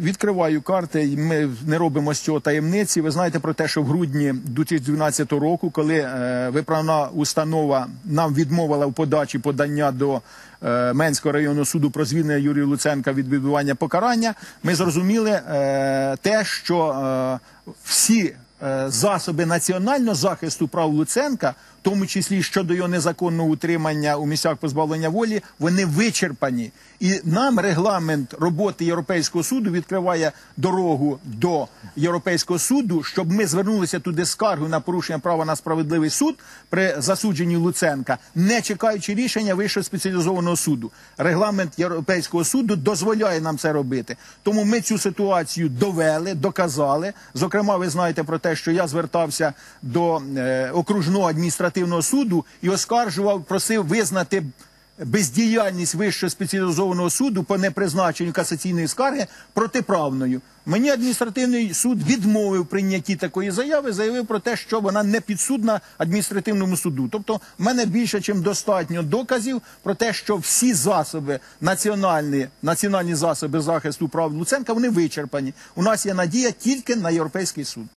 відкриваю карти, ми не робимо з цього таємниці. Ви знаєте про те, що в грудні 2012 року, коли е, виправна установа нам відмовила в подачі подання до е, Менського районного суду про звільнення Юрія Луценка від відбування покарання, ми зрозуміли е, те, що е, всі е, засоби національного захисту прав Луценка, в тому числі щодо його незаконного утримання у місцях позбавлення волі, вони вичерпані. І нам регламент роботи Європейського суду відкриває дорогу до Європейського суду, щоб ми звернулися туди з скаргою на порушення права на справедливий суд при засудженні Луценка, не чекаючи рішення Вищого спеціалізованого суду. Регламент Європейського суду дозволяє нам це робити. Тому ми цю ситуацію довели, доказали. Зокрема, ви знаєте про те, що я звертався до е, окружного адміністративного суду і оскаржував, просив визнати бездіяльність вищого спеціалізованого суду по непризначенню касаційної скарги протиправною. Мені адміністративний суд відмовив прийнятті такої заяви, заявив про те, що вона не підсудна адміністративному суду. Тобто, в мене більше, ніж достатньо доказів про те, що всі засоби національні, національні засоби захисту прав Луценка вони вичерпані. У нас є надія тільки на європейський суд.